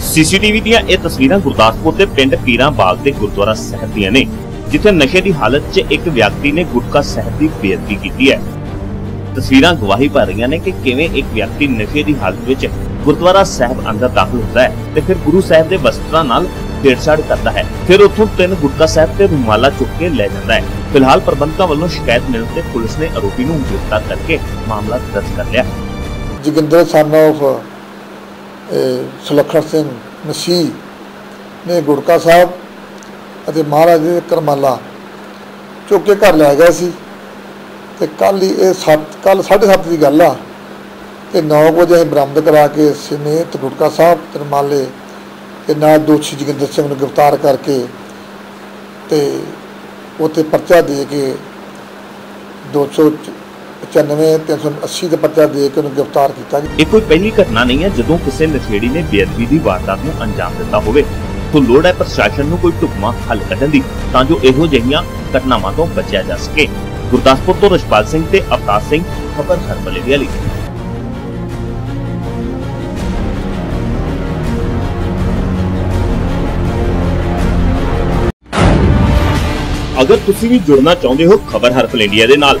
CCTV ਦੀਆਂ ਇਹ ਤਸਵੀਰਾਂ ਗੁਰਦਾਸਪੁਰ ਦੇ ਪਿੰਡ ਪੀਰਾਂ ਬਾਗ ਦੇ ਗੁਰਦੁਆਰਾ ਸਾਹਿਬ ਦੀਆਂ ਨੇ, ਜਿੱਥੇ ਨਸ਼ੇ ਦੀ ਹਾਲਤ 'ਚ ਇੱਕ ਵਿਅਕਤੀ ਨੇ ਗੁਟਕਾ ਸਾਹਿਬ ਦੀ ਬੇਅਦਬੀ ਕੀਤੀ ਹੈ। ਤਸਵੀਰਾਂ ਗਵਾਹੀ ਭਰ ਰਹੀਆਂ ਨੇ ਕਿ ਕਿਵੇਂ ਇੱਕ ਵਿਅਕਤੀ ਨਸ਼ੇ ਦੀ ਹਾਲਤ ਵਿੱਚ ਗੁਰਦੁਆਰਾ ਸਾਹਿਬ ਅੰਦਰ ਦਾਖਲ ਹੁੰਦਾ ਹੈ ਤੇ ਫਿਰ ਗੁਰੂ ਸਾਹਿਬ ਦੇ ਵਸਤਰਾਂ ਨਾਲ ਛੇੜਛਾੜ ਕਰਦਾ ਹੈ। ਫਿਰ ਉੱਥੋਂ ਤਿੰਨ ਗੁਟਕਾ ਸਾਹਿਬ ਤੇ ਰੁਮਾਲਾ ਚੁੱਕ ਕੇ ਲੈ ਜਾਂਦਾ ਹੈ। ਫਿਲਹਾਲ ਪ੍ਰਬੰਧਕਾਂ ਵੱਲੋਂ ਸ਼ਿਕਾਇਤ ਮਿਲਣ ਤੇ ਪੁਲਿਸ ਨੇ ਆਰੋਪੀ ਨੂੰ ਗ੍ਰਿਫਤਾਰ ਕਰਕੇ ਮਾਮਲਾ ਦਰਜ ਕਰ ਲਿਆ। ਜੋਗਿੰਦਰ ਸਨ of ਸੁਲੱਖਣ ਸਿੰਘ ਮਸੀਹ ਨੇ ਗੁੜਕਾ ਸਾਹਿਬ ਅਤੇ ਮਹਾਰਾਜ ਦੇ ਕਰਮਾਲਾ ਚੁੱਕ ਕੇ ਘਰ ਲੈ ਗਿਆ ਸੀ ਤੇ ਕੱਲ ਹੀ ਇਹ ਸੱਤ ਕੱਲ 7:30 ਦੀ ਗੱਲ ਆ ਤੇ 9 ਵਜੇ ਅਸੀਂ ਬਰਾਮਦ ਕਰਾ ਕੇ ਸਮੇਤ ਗੁਟਕਾ ਸਾਹਿਬ ਕਰਮਾਲੇ ਤੇ ਨਾਲ ਦੋਸ਼ੀ ਜੋਗਿੰਦਰ ਸਿੰਘ ਨੂੰ ਗ੍ਰਿਫਤਾਰ ਕਰਕੇ ਤੇ ਉੱਥੇ ਪਰਚਾ ਦੇ ਕੇ 295 380 ਦਾ ਪਰਚਾ ਦੇ ਕੇ ਉਹਨੂੰ ਗ੍ਰਿਫਤਾਰ ਕੀਤਾ ਗਿਆ ਇਹ ਕੋਈ ਪਹਿਲੀ ਘਟਨਾ ਨਹੀਂ ਹੈ ਜਦੋਂ ਕਿਸੇ ਨਸ਼ੇੜੀ ਨੇ ਬੇਅਦਬੀ ਦੀ ਵਾਰਦਾਤ ਨੂੰ ਅੰਜਾਮ ਦਿੱਤਾ ਹੋਵੇ। ਤੋਂ ਲੋੜ ਹੈ ਪ੍ਰਸ਼ਾਸਨ ਨੂੰ ਕੋਈ ਢੁਕਵਾਂ ਹੱਲ ਕੱਢਣ ਦੀ, ਤਾਂ ਜੋ ਇਹੋ ਜਿਹੀਆਂ ਘਟਨਾਵਾਂ ਤੋਂ ਬਚਿਆ ਜਾ ਸਕੇ। ਗੁਰਦਾਸਪੁਰ ਤੋਂ ਰਸ਼ਪਾਲ ਸਿੰਘ ਤੇ ਅਵਤਾਰ ਸਿੰਘ, ਖਬਰ ਹਰਬਲੇ ਦੀ ਲਈ ਅਗਰ ਤੁਸੀਂ ਵੀ ਜੁੜਨਾ ਚਾਹੁੰਦੇ ਹੋ, ਖਬਰ ਹਰਫਲ ਇੰਡੀਆ ਦੇ ਨਾਲ